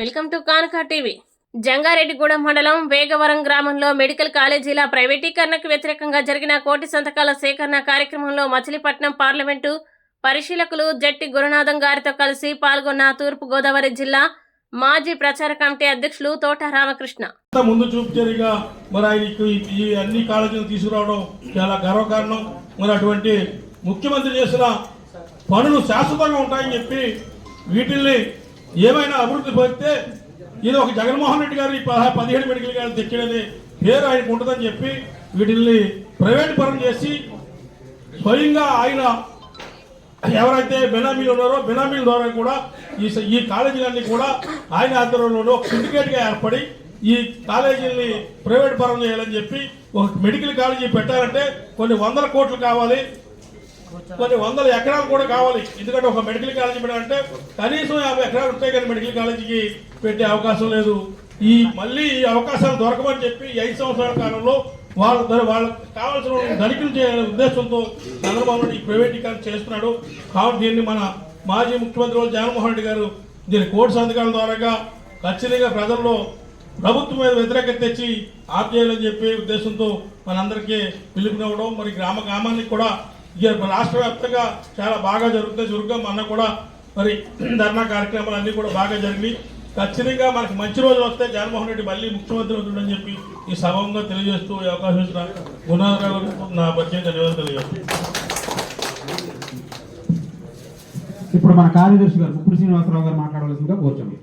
Welcome to Kanuka TV. Jangareddygudem మండలం వేగవరం గ్రామంలో medical కాలేజీల ప్రైవేటీకరణకు వ్యతిరేకంగా జరిగిన కోటి సంతకాల సేకరణ కార్యక్రమంలో మచిలీపట్నం పార్లమెంటు పరిశీలకులు జట్టి గురునాథం గారితో కలిసి పాల్గొన్న తూర్పు గోదావరి జిల్లా మాజీ ప్రచార కమిటీ అధ్యక్షులు తోట రామకృష్ణ. ముందు మరి అన్ని కాలేజీలు తీసుకురావడం చాలా గర్వకారణం. మరి అటువంటి ముఖ్యమంత్రి చేసిన పనులు శాశ్వతంగా ఉంటాయని చెప్పి వీటిల్ని ఏమైనా అభివృద్ధి పరిస్తే ఇది ఒక జగన్మోహన్ రెడ్డి గారు పదిహేడు మెడికల్ గారు తెచ్చినది పేరు ఆయనకు ఉంటుందని చెప్పి వీటిల్ని ప్రైవేట్ పరం చేసి స్వయంగా ఆయన ఎవరైతే బెనామీలు ఉన్నారో బెనామీల ద్వారా కూడా ఈ ఈ కాలేజీలన్నీ కూడా ఆయన ఆధ్వర్యంలోనే ఒక ఏర్పడి ఈ కాలేజీల్ని ప్రైవేట్ పరం చేయాలని చెప్పి ఒక మెడికల్ కాలేజీ పెట్టాలంటే కొన్ని వందల కోట్లు కావాలి. కొన్ని వందల ఎకరాలు కూడా కావాలి. ఎందుకంటే ఒక మెడికల్ కాలేజీ పెట్టాలంటే కనీసం యాభై ఎకరాలు ఉంటాయి కానీ మెడికల్ కాలేజీకి పెట్టే అవకాశం లేదు. ఈ మళ్ళీ ఈ అవకాశాలు దొరకమని చెప్పి ఐదు సంవత్సరాల కాలంలో వాళ్ళ వాళ్ళకి కావాల్సిన ధనికులు చేయాలనే ఉద్దేశంతో చంద్రబాబు నాయుడు ఈ ప్రైవేటీకరణ చేస్తున్నాడు. కాబట్టి దీన్ని మన మాజీ ముఖ్యమంత్రి వాళ్ళు జగన్మోహన్ రెడ్డి గారు దీని కోర్టు సంతకాల ద్వారాగా ఖచ్చితంగా ప్రజల్లో ప్రభుత్వం మీద వ్యతిరేకత తెచ్చి ఆప్ చేయాలని చెప్పే ఉద్దేశంతో మనందరికీ పిలుపునివ్వడం మరి గ్రామ గ్రామానికి కూడా ఇక రాష్ట్ర వ్యాప్తంగా చాలా బాగా జరుగుతుంది దుర్గం అన్న కూడా మరి ధర్నా కార్యక్రమాలు అన్నీ కూడా బాగా జరిగినాయి. ఖచ్చితంగా మనకి మంచి రోజులు వస్తే జగన్మోహన్ రెడ్డి మళ్ళీ ముఖ్యమంత్రి అవుతుందని చెప్పి ఈ సభంగా తెలియజేస్తూ ఈ అవకాశం ఇచ్చిన గుణారావు నా పరిచయం ధన్యవాదాలు తెలియజేస్తాను ఇప్పుడు మన కార్యదర్శి గారు ముప్పుడు శ్రీనివాసరావు గారు మాట్లాడవలసిందిగా కోరుచండి